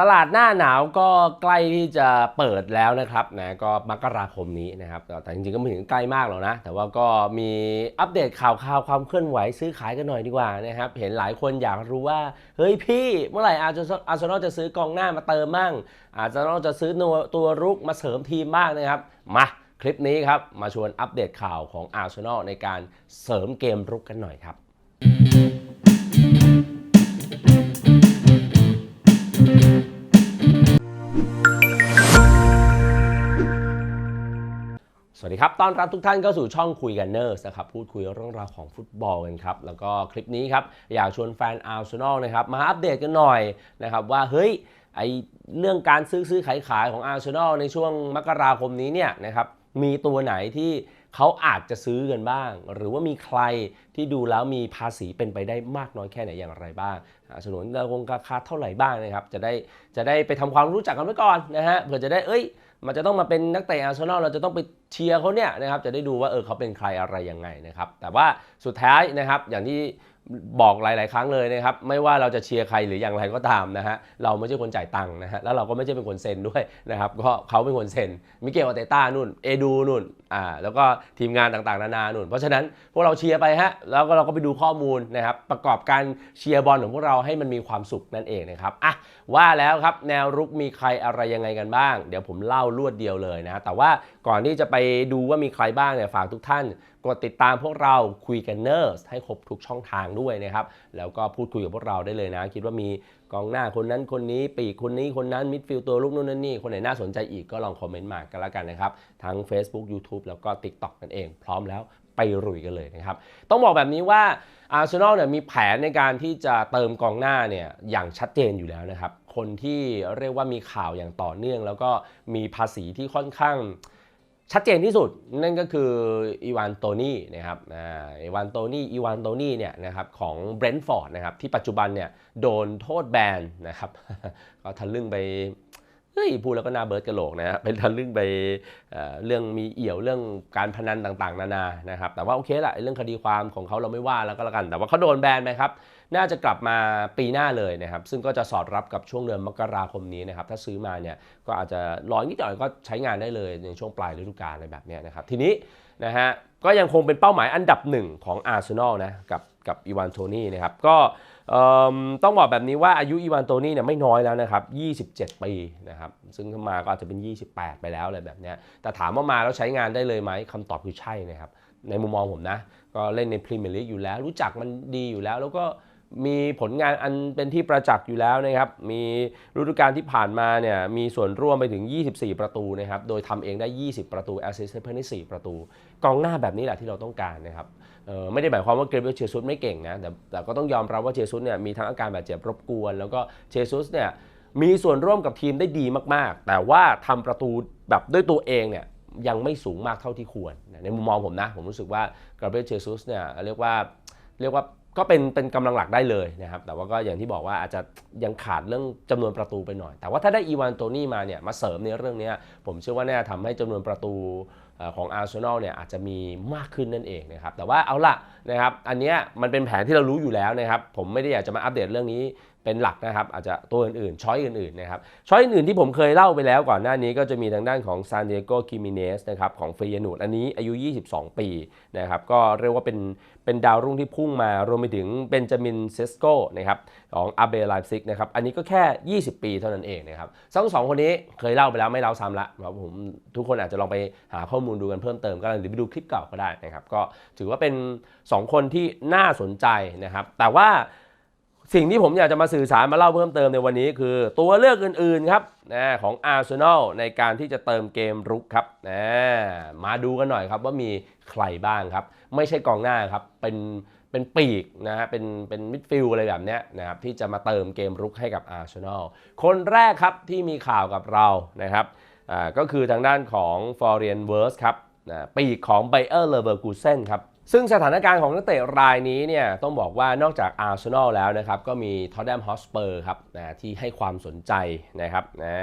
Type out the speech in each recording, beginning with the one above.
ตลาดหน้าหนาวก็ใกล้ที่จะเปิดแล้วนะครับนะก็มกราคมนี้นะครับแต่จริงๆก็ไม่ถึงใกล้มากหรอกนะ แต่ว่าก็มีอัปเดตข่าวข่าวความเคลื่อนไหวซื้อขายกันหน่อยดีกว่านะครับเห็นหลายคนอยากรู้ว่า เฮ้ยพี่เมื่อไหร่อาร์เซนอลจะซื้อกองหน้ามาเติมมั่ง อาร์เซนอลจะซื้อตัวตัวรุกมาเสริมทีมบ้างนะครับ มาคลิปนี้ครับมาชวนอัปเดตข่าวของอาร์เซนอลในการเสริมเกมรุกกันหน่อยครับ วัสดีครับ ต้อนรับทุกท่านเข้าสู่ช่องคุยกันเนอร์สนะครับ พูดคุยเรื่องราวของฟุตบอลกันครับ แล้วก็คลิปนี้ครับ อยากชวนแฟนอาร์เซนอลนะครับ มาอัปเดตกันหน่อยนะครับ ว่าเฮ้ย ไอเรื่องการซื้อซื้อขายขายของอาร์เซนอลในช่วงมกราคมนี้เนี่ยนะครับ มีตัวไหนที่เขาอาจจะซื้อกันบ้าง หรือว่ามีใครที่ดูแล้วมีภาษีเป็นไปได้มากน้อยแค่ไหนอย่างไรบ้างอ่าสนุนราคงราคาเท่าไหร่บ้างนะครับ จะได้จะได้ไปทำความรู้จักกันไว้ก่อนนะฮะเผื่อจะได้เอ้ย มันจะต้องมาเป็นนักเตะอาร์เซนอลเราจะต้องไปเชียร์เขาเนี่ยนะครับจะได้ดูว่าเออเขาเป็นใครอะไรยังไงนะครับแต่ว่าสุดท้ายนะครับอย่างที่ บอกหลาย ๆ ครั้งเลยนะครับ ไม่ว่าเราจะเชียร์ใครหรืออย่างไรก็ตามนะฮะเราไม่ใช่คนจ่ายตังค์นะฮะแล้วเราก็ไม่ใช่เป็นคนเซ็นด้วยนะครับก็เขาเป็นคนเซ็นมิเกลอาเตต้านู่นเอดูนู่นอ่าแล้วก็ทีมงานต่าง ๆ นานานู่น เพราะฉะนั้นพวกเราเชียร์ไปฮะแล้วก็เราก็ไปดูข้อมูลนะครับประกอบการเชียร์บอลของพวกเราให้มันมีความสุขนั่นเองนะครับอะว่าแล้วครับแนวรุกมีใครอะไรยังไงกันบ้าง เดี๋ยวผมเล่ารวดเดียวเลยนะแต่ว่าก่อนที่จะไปดูว่ามีใครบ้างเนี่ยฝากทุกท่าน กดติดตามพวกเราคุยกันเนอร์สให้ครบทุกช่องทางด้วยนะครับ แล้วก็พูดคุยกับพวกเราได้เลยนะ คิดว่ามีกองหน้าคนนั้นคนนี้ ปีกคนนี้คนนั้นมิดฟิลด์ตัวลูกนู่นนั่นนี่ คนไหนน่าสนใจอีกก็ลองคอมเมนต์มากันแล้วกันนะครับ ทั้ง Facebook YouTube แล้วก็ TikTok นั่นเอง พร้อมแล้วไปรุยกันเลยนะครับ ต้องบอกแบบนี้ว่าอาร์เซนอลเนี่ยมีแผนในการที่จะเติมกองหน้าเนี่ยอย่างชัดเจนอยู่แล้วนะครับ คนที่เรียกว่ามีข่าวอย่างต่อเนื่อง แล้วก็มีภาษีที่ค่อนข้าง ชัดเจนที่สุดนั่นก็คืออีวานโตนี่นะครับอีวานโตนี่อีวานโตนี่เนี่ยนะครับของเบรนท์ฟอร์ดนะครับที่ปัจจุบันเนี่ยโดนโทษแบนนะครับก็ทะลึ่งไปเฮ้ยพูดแล้วก็น่าเบิร์ดกระโหลกนะฮะเป็นทะลึ่งไปเเรื่องมีเอี่ยวเรื่องการพนันต่างๆ นานานะครับแต่ว่าโอเคละเรื่องคดีความของเขาเราไม่ว่าแล้วก็แล้วกัน แต่ว่าเขาโดนแบนไหมครับ น่าจะกลับมาปีหน้าเลยนะครับ ซึ่งก็จะสอดรับกับช่วงเดือนมกราคมนี้นะครับ ถ้าซื้อมาเนี่ยก็อาจจะร้อนิดหน่อยก็ใช้งานได้เลยในช่วงปลายฤดูกาลอะไรแบบนี้นะครับ ทีนี้นะฮะก็ยังคงเป็นเป้าหมายอันดับหนึ่งของอาร์เซนอลนะกับกับอีวานโทนี่นะครับก็ต้องบอกแบบนี้ว่าอายุอีวานโทนี่เนี่ยไม่น้อยแล้วนะครับ 27 ปีนะครับ ซึ่งถ้ามาก็อาจจะเป็น 28 ไปแล้วอะไรแบบนี้แต่ถามว่ามาแล้วใช้งานได้เลยไหมคำตอบคือใช่นะครับ ในมุมมองผมนะ ก็เล่นในพรีเมียร์ลีกอยู่แล้ว รู้จักมันดีอยู่แล้วแล้วก็ มีผลงานอันเป็นที่ประจักษ์อยู่แล้วนะครับ มีฤดูกาลที่ผ่านมาเนี่ยมีส่วนร่วมไปถึง 24 ประตูนะครับ โดยทำเองได้ 20 ประตูแอสซิสต์ให้เพิ่มได้4ประตู กองหน้าแบบนี้แหละที่เราต้องการนะครับไม่ได้หมายความว่าเกรเบเชซุสไม่เก่งนะ แต่แต่ก็ต้องยอมรับว่าเชซุสเนี่ยมีทั้งอาการบาดเจ็บรบกวน แล้วก็เชซุสเนี่ยมีส่วนร่วมกับทีมได้ดีมากๆ แต่ว่าทำประตูแบบด้วยตัวเองเนี่ยยังไม่สูงมากเท่าที่ควร ในมุมมองผมนะ ผมรู้สึกว่ากรเบรียลเจซุสเนี่ยเรียกว่าเรียกว่า ก็เป็นเป็นกำลังหลักได้เลยนะครับ แต่ว่าก็อย่างที่บอกว่าอาจจะยังขาดเรื่องจำนวนประตูไปหน่อย แต่ว่าถ้าได้อีวานโตนี่มาเนี่ยมาเสริมในเรื่องนี้ผมเชื่อว่าน่าจะทำให้จำนวนประตูของอาร์เซนอลเนี่ยอาจจะมีมากขึ้นนั่นเองนะครับ แต่ว่าเอาละนะครับ อันเนี้ยมันเป็นแผนที่เรารู้อยู่แล้วนะครับ ผมไม่ได้อยากจะมาอัปเดตเรื่องนี้ เป็นหลักนะครับอาจจะตัวอื่นๆช้อยอื่นๆนะครับช้อยอื่นๆที่ผมเคยเล่าไปแล้วก่อนหน้านี้ก็จะมีทางด้านของซานเดโกกิมิเนสนะครับของเฟยนูดอันนี้อายุ 22 ปีนะครับก็เรียกว่าเป็นเป็นดาวรุ่งที่พุ่งมารวมไปถึงเบนจามินเซสโกนะครับของอาเบลไลฟ์ซิกนะครับอันนี้ก็แค่ 20 ปีเท่านั้นเองนะครับทั้งสองคนนี้เคยเล่าไปแล้วไม่เล่าซ้ำละเพราะผมทุกคนอาจจะลองไปหาข้อมูลดูกันเพิ่มเติมก็ได้หรือไปดูคลิปเก่าก็ได้นะครับก็ถือว่าเป็น 2 คนที่น่าสนใจนะครับแต่ว่า สิ่งที่ผมอยากจะมาสื่อสารมาเล่าเพิ่มเติมในวันนี้คือ ตัวเลือกอื่นๆครับนะของอาร์เซนอลในการที่จะเติมเกมรุกครับนะมาดูกันหน่อยครับว่ามีใครบ้างครับ ไม่ใช่กองหน้าครับ เป็นเป็นปีกนะฮะเป็นเป็นมิดฟิลด์อะไรแบบเนี้ยนะครับที่จะมาเติมเกมรุกให้กับอาร์เซนอลคนแรกครับที่มีข่าวกับเรานะครับอ่าก็คือทางด้านของฟอร์เรียนเวิร์สครับนะปีกของไบเออร์เลเวอร์กูเซนครับ ซึ่งสถานการณ์ของนักเตะรายนี้เนี่ยต้องบอกว่านอกจากอาร์เซนอลแล้วนะครับ ก็มีทอ t แ n มฮอสเปอร์ครับนะที่ให้ความสนใจนะครับนะ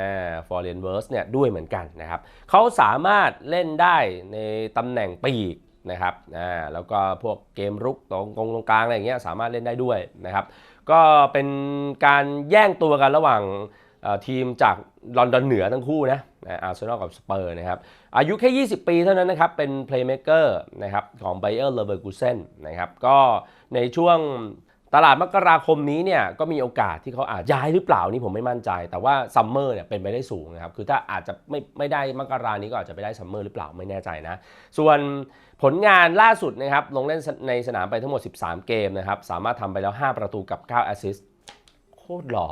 ฟอร์เรนเวิร์สเนี่ยด้วยเหมือนกันนะครับเขาสามารถเล่นได้ในตำแหน่งปีกนะครับนะแล้วก็พวกเกมรุกตรงกงตรงกลางอะไรอย่างเงี้ยสามารถเล่นได้ด้วยนะครับ ก็เป็นการแย่งตัวกันระหว่างทีมจาก ลอนดอนเหนือทั้งคู่นะอาร์เซนอลกับสเปอร์นะครับ อายุแค่ 20 ปีเท่านั้นนะครับ เป็นเพลย์เม k เกอร์นะครับของไบเออร์เลเวอร์กูเซนนะครับ ก็ในช่วงตลาดมกราคมนี้เนี่ยก็มีโอกาสที่เขาอาจย้ายหรือเปล่านี่ผมไม่มั่นใจ แต่ว่าซัมเมอร์เนี่ยเป็นไปได้สูงนะครับ คือถ้าอาจจะไม่ไม่ได้มกรานี้ก็อาจจะไปได้ซัมเมอร์หรือเปล่าไม่แน่ใจนะ ส่วนผลงานล่าสุดนะครับลงเล่นในสนามไปทั้งหมด 13 เกมนะครับสามารถทำไปแล้ว 5 ประตูกับ 9 แอสซิสต์โคตรหล่อ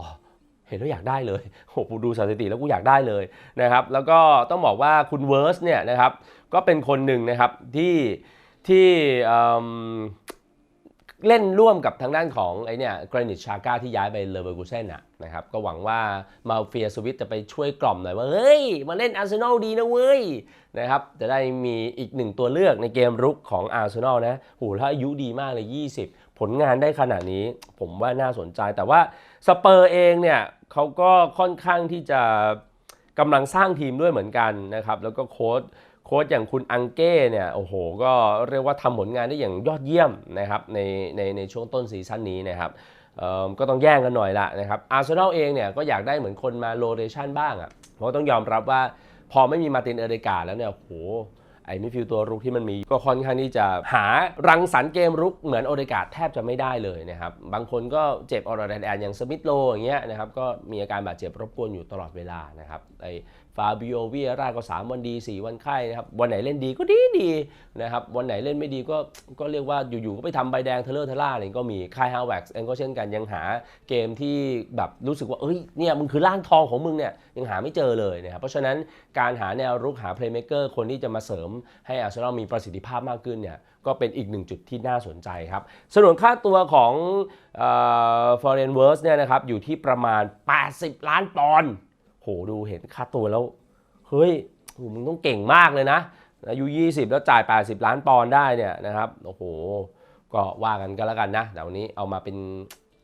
เห็นแล้วอยากได้เลยโหกูดูสถิติแล้วกูอยากได้เลยนะครับ แล้วก็ต้องบอกว่าคุณเวิร์สเนี่ยนะครับก็เป็นคนหนึ่งนะครับที่ที่เล่นร่วมกับทางด้านของไอเนี่ยกรนิชชาก้าที่ย้ายไปเลเวอร์กูเซนอะนะครับก็หวังว่ามาเฟียสวิตจะไปช่วยกล่อมหน่อยว่า เฮ้ย มาเล่นอาร์เซนอลดีนะเว้ยนะครับจะได้มีอีกหนึ่งตัวเลือกในเกมรุกของอาร์เซนอลนะโหถ้าอายุดีมากเลย 20 ผลงานได้ขนาดนี้ผมว่าน่าสนใจ แต่ว่าสเปอร์เองเนี่ยเขาก็ค่อนข้างที่จะกำลังสร้างทีมด้วยเหมือนกันนะครับ แล้วก็โค้ชโค้ชอย่างคุณอังเก้เนี่ยโอ้โห ก็เรียกว่าทำผลงานได้อย่างยอดเยี่ยมนะครับในในในช่วงต้นซีซั่นนี้นะครับก็ต้องแย่งกันหน่อยละนะครับอาร์เซนอลเองเนี่ยก็อยากได้เหมือนคนมาโรเตชันบ้างอะ่ะเพราะต้องยอมรับว่าพอไม่มีมาตินเอเดกาแล้วเนี่ยโอ้โห ไอ้มิดฟิลด์ตัวรุกที่มันมีก็ค่อนข้างที่จะหารังสรรค์เกมรุกเหมือนโอเดกาแทบจะไม่ได้เลยนะครับ บางคนก็เจ็บออร์แดนแอนอย่างสมิธโลอย่างเงี้ยนะครับก็มีอาการบาดเจ็บรบกวนอยู่ตลอดเวลานะครับไอ้ฟาบิโอเวียร่าก็ 3 วันดี 4 วันไข้นะครับ วันไหนเล่นดีก็ดีดีนะครับ วันไหนเล่นไม่ดีก็ก็เรียกว่าอยู่ๆก็ไปทำใบแดงเทเลอร์เทล่าอะไรก็มีคายฮาวเว็กซ์เองก็เช่นกันยังหาเกมที่แบบรู้สึกว่า เอ้ยเนี่ยมึงคือร่างทองของมึงเนี่ยยังหาไม่เจอเลยนะครับ เพราะฉะนั้นการหาแนวรุกหาเพลย์เม k เกอร์คนที่จะมาเสริมให้อาร์เซนอลมีประสิทธิภาพมากขึ้นเนี่ยก็เป็นอีกหนึ่งจุดที่น่าสนใจครับส่วนค่าตัวของฟอร์เรนเวิร์สเนี่ยนะครับอยู่ที่ประมาณ 80 ล้านปอนด์ โหดูเห็นค่าตัวแล้ว เฮ้ยมึงต้องเก่งมากเลยนะอายุ 20 แล้วจ่าย 80 ล้านปอนด์ได้เนี่ยนะครับ โอ้โห ก็ว่ากันก็แล้วกันนะแต่วันนี้เอามาเป็น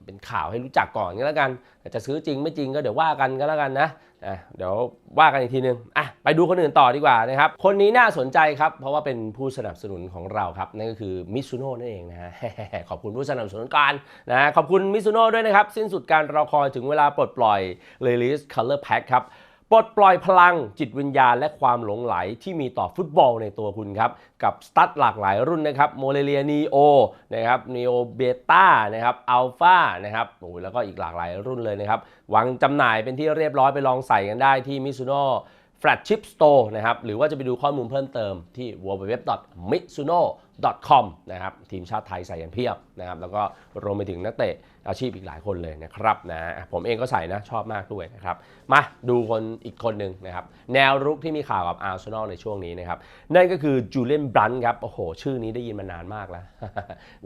เป็นข่าวให้รู้จักก่อนก็แล้วกันจะซื้อจริงไม่จริงก็เดี๋ยวว่ากันก็แล้วกันนะอะเดี๋ยวว่ากันอีกทีนึงอะไปดูคนอื่นต่อดีกว่านะครับ คนนี้น่าสนใจครับ เพราะว่าเป็นผู้สนับสนุนของเราครับ นั่นก็คือมิซูโน่นั่นเองนะฮะขอบคุณผู้สนับสนุนการนะขอบคุณมิซูโน่ด้วยนะครับ สิ้นสุดการรอคอยถึงเวลาปลดปล่อย Release Color Pack ครับ ปลดปล่อยพลังจิตวิญญาณและความหลงไหลที่มีต่อฟุตบอลในตัวคุณครับ กับสตั๊ดหลากหลายรุ่นนะครับโมเลเลียนีโอนะครับนีโอเบต้านะครับอัลฟานะครับโอ้แล้วก็อีกหลากหลายรุ่นเลยนะครับวางจำหน่ายเป็นที่เรียบร้อยไปลองใส่กันได้ที่มิ z ุ n o Flagship Store นะครับหรือว่าจะไปดูข้อมูลเพิ่มเติมที่ www.mitsuno.com นะครับทีมชาติไทยใส่กันเพียบนะครับแล้วก็รวมไปถึงนักเตะอาชีพอีกหลายคนเลยนะครับนะผมเองก็ใส่นะชอบมากด้วยนะครับมาดูคนอีกคนหนึ่งนะครับแนวรุกที่มีข่าวกับอาร์เซนอลในช่วงนี้นะครับนั่นก็คือจูเลียนบรันครับโอ้โห ชื่อนี้ได้ยินมานานมากแล้ว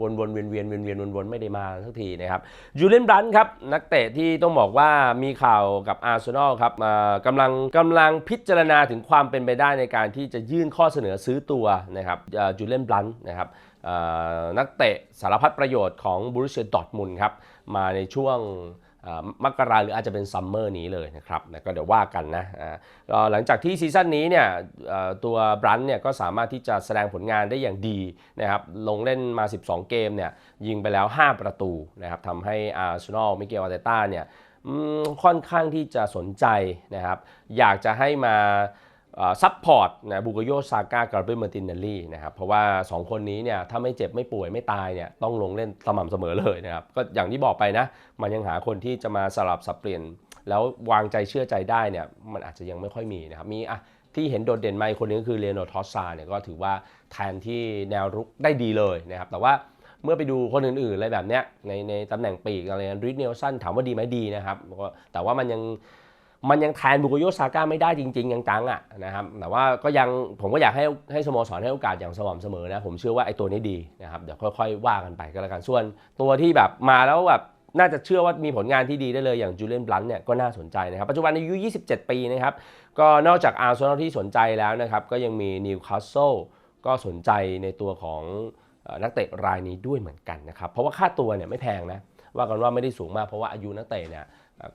วนวนๆเวียนเวียนเวียนเวียนวนวนๆไม่ได้มาสักทีนะครับจูเลียนบรันครับนักเตะที่ต้องบอกว่ามีข่าวกับอาร์เซนอลครับอ่ากำลังกำลังพิจารณาถึงความเป็นไปได้ในการที่จะยื่นข้อเสนอซื้อตัวนะครับจูเลียนบรันนะครับนักเตะสารพัดประโยชน์ของบูรุเชียดอร์ทมุนครับมาในช่วงมกราหรืออาจจะเป็นซัมเมอร์นี้เลยนะครับนะก็เดี๋ยวว่ากันนะหลังจากที่ซีซั่นนี้เนี่ยตัวบรันเนี่ยก็สามารถที่จะแสดงผลงานได้อย่างดีนะครับลงเล่นมา 12 เกมเนี่ยยิงไปแล้ว 5 ประตูนะครับทำให้อาร์เซนอลมิเกลอาร์เตต้าเนี่ยค่อนข้างที่จะสนใจนะครับอยากจะให้มา ซัพพอร์ตนะบูกโยซาก้ากับเบมาร์ตินเนลลี่นะครับเพราะว่า 2 คนนี้เนี่ยถ้าไม่เจ็บไม่ป่วยไม่ตายเนี่ยต้องลงเล่นสม่ำเสมอเลยนะครับก็อย่างที่บอกไปนะ มันยังหาคนที่จะมาสลับสับเปลี่ยน แล้ววางใจเชื่อใจได้เนี่ยมันอาจจะยังไม่ค่อยมีนะครับมีอะที่เห็นโดดเด่นมาอีกคนนึงก็คือเรโนทอสซาเนี่ยก็ถือว่าแทนที่แนวรุกได้ดีเลยนะครับแต่ว่าเมื่อไปดูคนอื่นๆอะไรแบบเนี้ยในในตำแหน่งปีกอะไรริดเนลสันถามว่าดีไหมดีนะครับแต่ว่ามันยัง มันยังแทนบุกโยซาก้าไม่ได้จริงๆยังจังอะนะครับแต่ว่าก็ยังผมก็อยากให้ให้สโมสรให้โอกาสอย่างสม่ำเสมอนะผมเชื่อว่าไอ้ตัวนี้ดีนะครับเดี๋ยวค่อยๆ ว่ากันไปก็แล้วกันส่วน ตัวที่แบบมาแล้วแบบน่าจะเชื่อว่ามีผลงานที่ดีได้เลยอย่างจูเลียนบลันเนี่ยก็น่าสนใจนะครับ ปัจจุบันอายุ 27 ปีนะครับก็นอกจากอาร์เซนอลที่สนใจแล้วนะครับก็ยังมีนิวคาสเซิลก็สนใจในตัวของนักเตะรายนี้ด้วยเหมือนกันนะครับเพราะว่าค่าตัวเนี่ยไม่แพงนะ ว่ากันว่าไม่ได้สูงมากเพราะว่าอายุนักเตะเนี่ย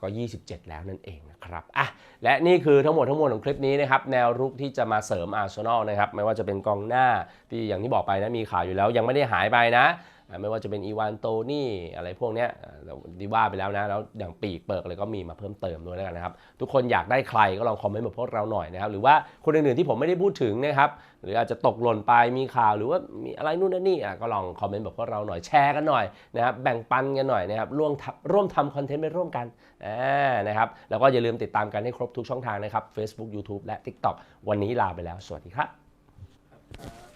ก็ 27 แล้วนั่นเองนะครับอะและนี่คือทั้งหมดทั้งมวลของคลิปนี้นะครับ แนวรุกที่จะมาเสริมอาร์เซนอลนะครับ ไม่ว่าจะเป็นกองหน้าที่อย่างที่บอกไปนะ มีข่าวอยู่แล้วยังไม่ได้หายไปนะ ไม่ว่าจะเป็นอีวานโตนี่อะไรพวกเนี้ยอ่าเราดีว่าไปแล้วนะ แล้วอย่างปีกเปิกอะไรก็มีมาเพิ่มเติมด้วยแล้วกันนะครับ ทุกคนอยากได้ใครก็ลองคอมเมนต์มาพวกเราหน่อยนะครับ หรือว่าคนอื่นๆที่ผมไม่ได้พูดถึงนะครับ หรืออาจจะตกหล่นไปมีข่าวหรือว่ามีอะไรนู่นนั่นนี่ก็ลองคอมเมนต์บอกพวกเราหน่อยแชร์กันหน่อยนะครับ แบ่งปันกันหน่อยนะครับ ร่วมทำร่วมทำคอนเทนต์ไปร่วมกันนะครับ แล้วก็อย่าลืมติดตามกันให้ครบทุกช่องทางนะครับ Facebook YouTube และ TikTok วันนี้ลาไปแล้ว สวัสดีครับ